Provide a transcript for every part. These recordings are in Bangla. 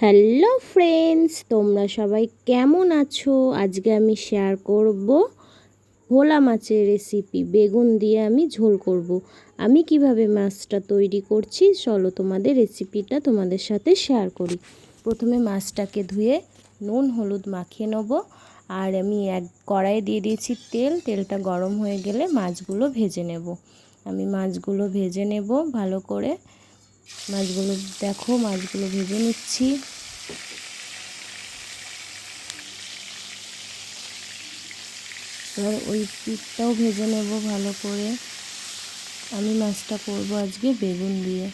হ্যালো ফ্রেন্ডস, তোমরা সবাই কেমন আছো? আজকে আমি শেয়ার করব ভোলা মাছের রেসিপি বেগুন দিয়ে আমি ঝোল করব। আমি কীভাবে মাছটা তৈরি করছি, চলো তোমাদের রেসিপিটা তোমাদের সাথে শেয়ার করি। প্রথমে মাছটাকে ধুয়ে নুন, হলুদ মাখিয়ে নেব। আর আমি এক কড়াইয়ে দিয়ে দিয়েছি তেল। তেলটা গরম হয়ে গেলে মাছগুলো ভেজে নেব। আমি মাছগুলো ভেজে নেব ভালো করে। মাছগুলো দেখো, মাছগুলো ভেজে নিচ্ছি। এবার ওই পিঠটাও ভেজে নেব ভালো করে। আমি মাছটা করব আজকে বেগুন দিয়ে।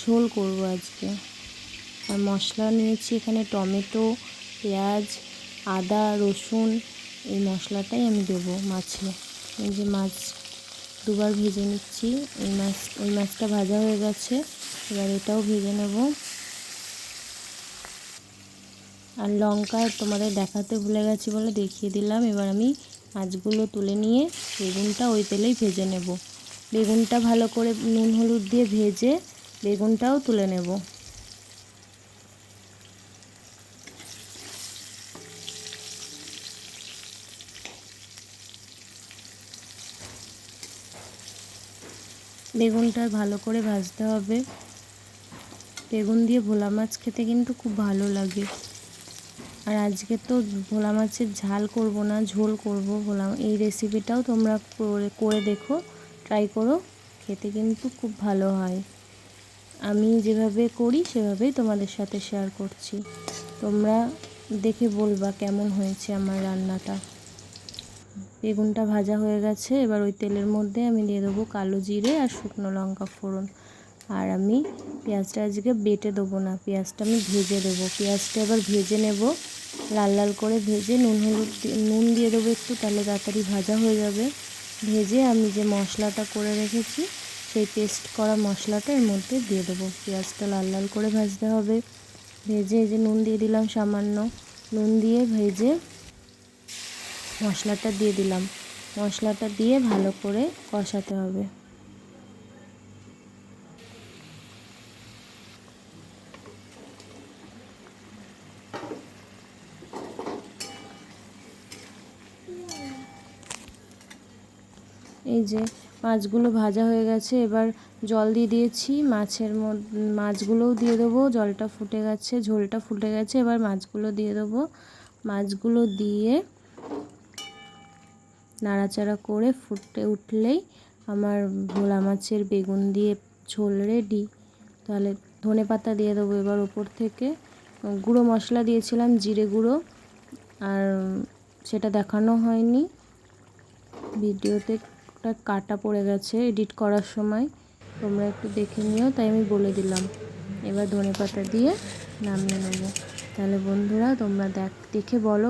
ঝোল করব আজকে। আর মশলা নিয়েছি এখানে টমেটো, পেঁয়াজ, আদা, রসুন, এই মশলাটাই আমি দেবো মাছে। এই যে মাছ দুবার ভেজে নিচ্ছি। এই মাছ ওই মাছটা ভাজা হয়ে গেছে। এবার এটাও ভেজে নেব। আর লঙ্কা তোমাদের দেখাতে ভুলে গেছি বলে দেখিয়ে দিলাম। এবার আমি মাছগুলো তুলে নিয়ে বেগুনটা ওই তেলেই ভেজে নেব। বেগুনটা ভালো করে নুন হলুদ দিয়ে ভেজে বেগুনটাও তুলে নেব। বেগুনটা ভালো করে ভাজতে হবে। বেগুন দিয়ে ভোলা মাছ খেতে কিন্তু খুব ভালো লাগে। আর আজকে তো ভোলা মাছের ঝাল করব না, ঝোল করব ভোলা এই রেসিপিটাও তোমরা করে করে দেখো ট্রাই করো, খেতে কিন্তু খুব ভালো হয়। আমি যেভাবে করি সেভাবেই তোমাদের সাথে শেয়ার করছি। তোমরা দেখে বলবা কেমন হয়েছে আমার রান্নাটা। বেগুনটা ভাজা হয়ে গেছে। এবার ওই তেলের মধ্যে আমি দিয়ে দেবো কালো জিরে আর শুকনো লঙ্কা ফোড়ন। আর আমি পেঁয়াজটা আজকে বেটে দেবো না, পেঁয়াজটা আমি ভেজে দেবো। পেঁয়াজটা এবার ভেজে নেব, লাল লাল করে ভেজে নুন হলুদ নুন দিয়ে দেবো একটু, তাহলে তাড়াতাড়ি ভাজা হয়ে যাবে। ভেজে আমি যে মশলাটা করে রেখেছি, সেই পেস্ট করা মশলাটা এর মধ্যে দিয়ে দেবো। পেঁয়াজটা লাল লাল করে ভাজতে হবে। ভেজে যে নুন দিয়ে দিলাম সামান্য, নুন দিয়ে ভেজে মশলাটা দিয়ে দিলাম। মশলাটা দিয়ে ভালো করে কষাতে হবে। এই যে মাছগুলো ভাজা হয়ে গেছে, এবার জল দিয়ে দিয়েছি। মাছের মাছগুলোও দিয়ে দেবো। জলটা ফুটে গেছে, ঝোলটা ফুটে গেছে, এবার মাছগুলো দিয়ে দেবো। মাছগুলো দিয়ে নাড়াচাড়া করে ফুটে উঠলেই আমার ভোলা মাছের বেগুন দিয়ে ঝোল রেডি তাহলে ধনে পাতা দিয়ে দেবো এবার ওপর থেকে। গুঁড়ো মশলা দিয়েছিলাম, জিরে গুঁড়ো। আর সেটা দেখানো হয়নি। ভিডিওতে একটা কাটা পড়ে গেছে এডিট করার সময়। তোমরা একটু দেখে নিও, তাই আমি বলে দিলাম। এবার ধনে পাতা দিয়ে নামিয়ে নেব। তাহলে বন্ধুরা, তোমরা দেখ, দেখে বলো